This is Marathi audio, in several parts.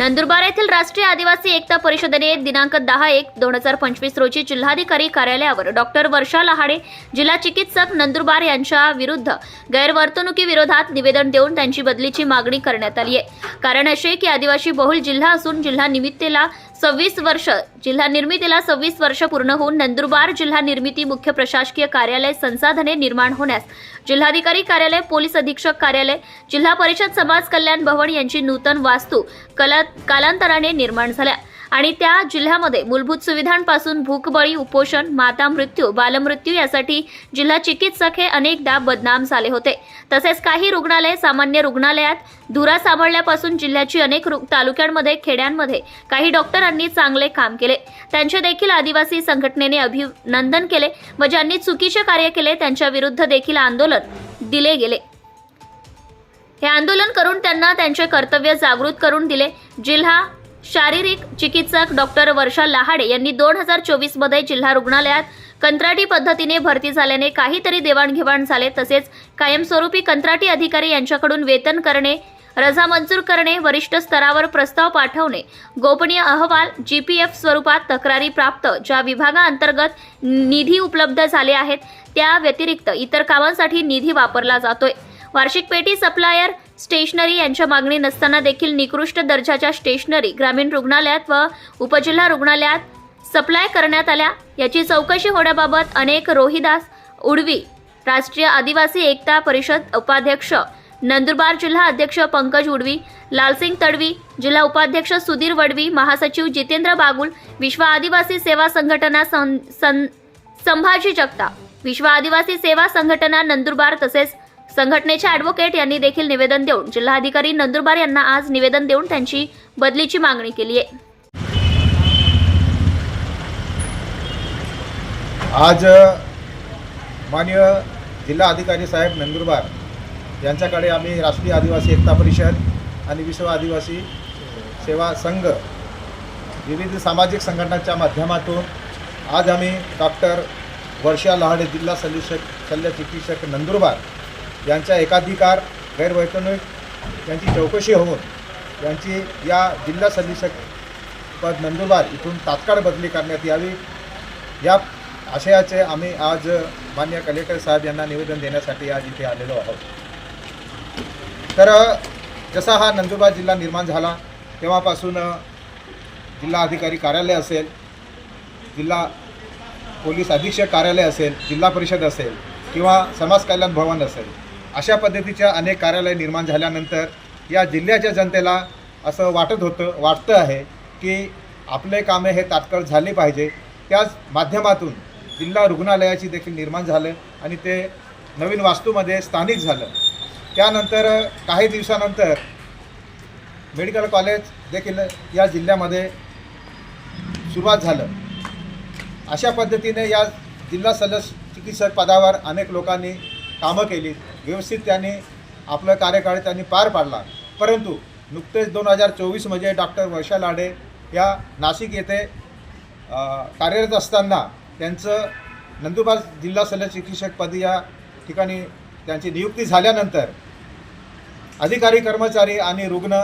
नंदुरबार येथील राष्ट्रीय आदिवासी एकता परिषदेने दिनांक दहा एक दोन हजार पंचवीस रोजी जिल्हाधिकारी कार्यालयावर डॉक्टर वर्षा लहाडे जिल्हा चिकित्सक नंदुरबार यांच्या विरुद्ध गैरवर्तणुकीविरोधात निवेदन देऊन त्यांची बदलीची मागणी करण्यात आली आहे. कारण असे की आदिवासी बहुल जिल्हा असून जिल्हा निमित्तेला सव्वीस वर्ष जिल्हा निर्मितीला सव्वीस वर्ष पूर्ण होऊन नंदुरबार जिल्हा निर्मिती मुख्य प्रशासकीय कार्यालय संसाधने निर्माण होण्यास जिल्हाधिकारी कार्यालय पोलीस अधीक्षक कार्यालय जिल्हा परिषद समाज कल्याण भवन यांची नूतन वास्तू कला कालांतराने निर्माण झाल्या. आणि त्या जिल्ह्यामध्ये मूलभूत सुविधांपासून भूकबळी उपोषण माता मृत्यू बालमृत्यू यासाठी जिल्हा चिकित्सक हे अनेकदा बदनाम झाले होते. तसेच काही रुग्णालय सामान्य रुग्णालयात धुरा सांभाळल्यापासून जिल्ह्याची अनेक रु- तालुक्यांमध्ये खेड्यांमध्ये काही डॉक्टरांनी चांगले काम केले. त्यांचे देखील आदिवासी संघटनेने अभिनंदन केले व ज्यांनी चुकीचे कार्य केले त्यांच्या विरुद्ध देखील आंदोलन दिले गेले. हे आंदोलन करून त्यांना त्यांचे कर्तव्य जागृत करून दिले. जिल्हा शारीरिक चिकित्सक डॉक्टर वर्षा लहाडे यांनी दोन हजार चोवीसमध्ये जिल्हा रुग्णालयात कंत्राटी पद्धतीने भरती झाल्याने काहीतरी देवाणघेवाण झाले तसेच कायमस्वरूपी कंत्राटी अधिकारी यांच्याकडून वेतन करणे रजा मंजूर करणे वरिष्ठ स्तरावर प्रस्ताव पाठवणे गोपनीय अहवाल जी पी एफ स्वरूपात तक्रारी प्राप्त ज्या विभागाअंतर्गत निधी उपलब्ध झाले आहेत त्या व्यतिरिक्त इतर कामांसाठी निधी वापरला जातोय. वार्षिक पेटी सप्लायर स्टेशनरी यांच्या मागणी नसताना देखील निकृष्ट दर्जाच्या स्टेशनरी ग्रामीण रुग्णालयात व उपजिल्हा रुग्णालयात सप्लाय करण्यात आल्या. याची चौकशी होण्याबाबत अनेक रोहिदास उडवी राष्ट्रीय आदिवासी एकता परिषद उपाध्यक्ष नंदुरबार जिल्हा अध्यक्ष पंकज उडवी लालसिंग तडवी जिल्हा उपाध्यक्ष सुधीर वडवी महासचिव जितेंद्र बागुल विश्व आदिवासी सेवा संघटना सं- सं- संभाजी जगताप विश्व आदिवासी सेवा संघटना नंदुरबार तसेच संघटनेचे ॲडव्होकेट यांनी देखील निवेदन देऊन जिल्हाधिकारी नंदुरबार यांना आज निवेदन देऊन त्यांची बदलीची मागणी केली आहे. आज माननीय जिल्हा अधिकारी साहेब नंदुरबार यांच्याकडे आम्ही राष्ट्रीय आदिवासी एकता परिषद आणि विश्व आदिवासी सेवा संघ विविध सामाजिक संघटनांच्या माध्यमातून आज आम्ही डॉक्टर वर्षा लहाडे जिल्हा सल्लिशक शल्य चिकित्सक नंदुरबार यांच्या एकाधिकार गैरवैतनिक यांची चौकशी होऊन यांची या जिल्हा सल्लिशक पद नंदुरबार इथून तात्काळ बदली करण्यात यावी. या आशयाचे आम्ही आज मान्य कलेक्टर साहेब यांना निवेदन देण्यासाठी आज इथे आलेलो आहोत. तर जसा हा नंदुरबार जिल्हा निर्माण झाला तेव्हापासून जिल्हा अधिकारी कार्यालय असेल जिल्हा पोलीस अधीक्षक कार्यालय असेल जिल्हा परिषद असेल किंवा समाज कल्याण भवन असेल अशा पद्धतीच्या अनेक कार्यालय निर्माण झाल्यानंतर या जिल्ह्याच्या जनतेला असं वाटत होतं वाटतं आहे की आपले कामे हे तात्काळ झाले पाहिजे. त्याच माध्यमातून जिल्हा रुग्णालयाची देखील निर्माण झालं आणि ते नवीन वास्तूमध्ये स्थानिक झालं. त्यानंतर काही दिवसानंतर मेडिकल कॉलेज देखील या जिल्ह्यामध्ये सुरुवात झालं. अशा पद्धतीने या जिल्हा सदस्य चिकित्सक पदावर अनेक लोकांनी कामं केली. व्यवस्थित त्यांनी आपलं कार्यकाळ त्यांनी पार पाडला. परंतु नुकतेच दोन हजार चोवीसमध्ये डॉक्टर वर्षा लाडे या नाशिक येथे कार्यरत असताना त्यांचं नंदुरबार जिल्हा शल्य चिकित्सकपदी या ठिकाणी त्यांची नियुक्ती झाल्यानंतर अधिकारी कर्मचारी आणि रुग्ण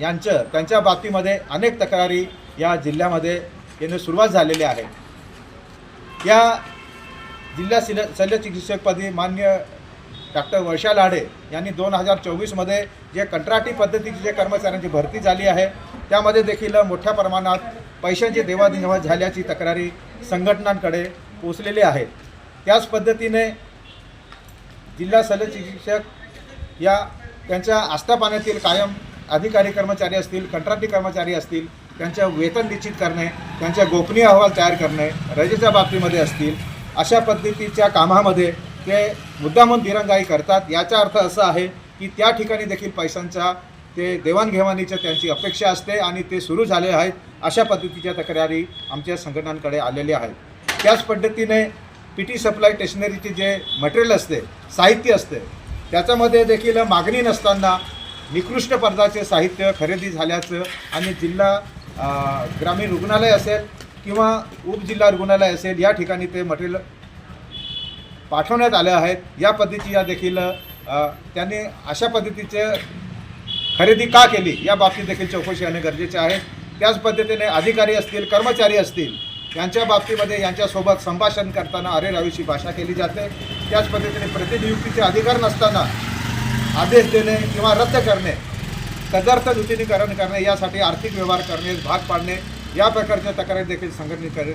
यांचं त्यांच्या बाबतीमध्ये अनेक तक्रारी या जिल्ह्यामध्ये येणे सुरुवात झालेली आहे. या जिल्हा सिल शल्यचिकित्सकपदी मान्य डॉक्टर वर्षा लाडे यांनी दोन हजार चोवीसमध्ये जे कंत्राटी पद्धतीची जे कर्मचाऱ्यांची भरती झाली आहे त्यामध्ये देखील मोठ्या प्रमाणात पैशांची देवाणघेवाण झाल्याची तक्रारी संघटनांकडे पोचलेली आहे. त्याच पद्धतीने जिल्हा शल्य या त्यांच्या आस्थापानातील कायम अधिकारी कर्मचारी असतील कंत्राटी कर्मचारी असतील त्यांच्या वेतन निश्चित करणे त्यांच्या गोपनीय अहवाल तयार करणे रजेच्या बाबतीमध्ये असतील अशा पद्धतीच्या कामामध्ये ते मुद्दामून दिरंगाई करतात. याचा अर्थ असा आहे की त्या ठिकाणी देखील पैशांचा ते देवाणघेवाणीच्या त्यांची अपेक्षा असते आणि ते सुरू झाले आहेत. अशा पद्धतीच्या तक्रारी आमच्या संघटनांकडे आलेल्या आहेत. त्याच पद्धतीने पी टी सप्लाय स्टेशनरीचे जे मटेरियल असते साहित्य असते त्याच्यामध्ये देखील मागणी नसताना निकृष्ट पदाचे साहित्य खरेदी झाल्याचं आणि जिल्हा ग्रामीण रुग्णालय असेल किंवा उपजिल्हा रुग्णालय असेल या ठिकाणी ते मटेरियल पाठवण्यात आल्या आहेत. या पद्धतीच्या देखील त्यांनी अशा पद्धतीचे खरेदी का केली या बाबतीत देखील चौकशी होणे गरजेचे आहे. त्याच पद्धतीने अधिकारी असतील कर्मचारी असतील यांच्या बाबतीमध्ये यांच्यासोबत संभाषण करताना अरे रावीची भाषा केली जाते. त्याच पद्धतीने प्रतिनियुक्तीचे अधिकार नसताना आदेश देणे किंवा रद्द करणे तदर्थ नूतनीकरण करणे यासाठी आर्थिक व्यवहार करणे भाग पाडणे या प्रकारच्या तक्रारी देखील संघटनेकडे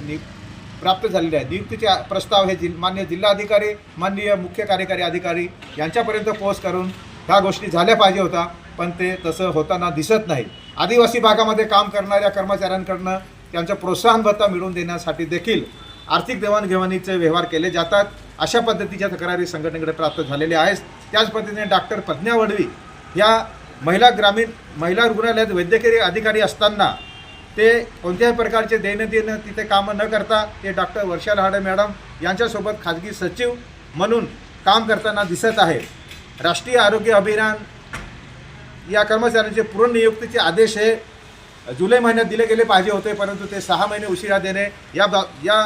प्राप्त झालेले आहेत. नियुक्तीचे प्रस्ताव हे जिल मान्य जिल्हाधिकारी माननीय मुख्य कार्यकारी अधिकारी यांच्यापर्यंत पोहोच करून ह्या गोष्टी झाल्या पाहिजे होता पण ते तसं होताना दिसत नाही. आदिवासी भागामध्ये काम करणाऱ्या कर्मचाऱ्यांकडनं त्यांचं प्रोत्साहन भत्ता मिळवून देण्यासाठी देखील आर्थिक देवाणघेवाणीचे व्यवहार केले जातात. अशा पद्धतीच्या तक्रारी संघटनेकडे प्राप्त झालेल्या आहेत. त्याच पद्धतीने डॉक्टर प्रज्ञा वडवी या महिला ग्रामीण महिला रुग्णालयात वैद्यकीय अधिकारी असताना ते कोणत्याही प्रकारचे दैनंदिन तिथे कामं न करता ते डॉक्टर वर्षा लहाडे मॅडम यांच्यासोबत खाजगी सचिव म्हणून काम करताना दिसत आहे राष्ट्रीय आरोग्य अभियान या कर्मचाऱ्यांचे पुनर्नियुक्तीचे आदेश हे जुलै महिन्यात दिले गेले पाहिजे होते परंतु ते सहा महिने उशिरा देणे या बा या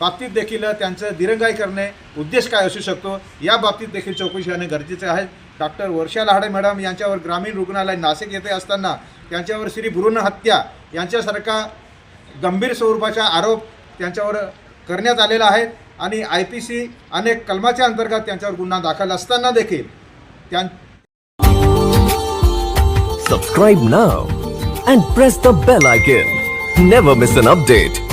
बाबतीत देखील त्यांचं दिरंगाई करणे उद्देश काय असू शकतो या बाबतीत देखील चौकशी होणे गरजेचे आहे. डॉक्टर वर्षा लहाडे मॅडम यांच्यावर ग्रामीण रुग्णालय नाशिक येथे असताना त्यांच्यावर श्री भ्रूण हत्या यांच्यासारखा गंभीर स्वरूपाचा आरोप त्यांच्यावर करण्यात आलेला आहे आणि आय पी सी अनेक कलमाच्या अंतर्गत त्यांच्यावर गुन्हा दाखल असताना देखील त्यां Subscribe now and the the bell icon. Never miss an update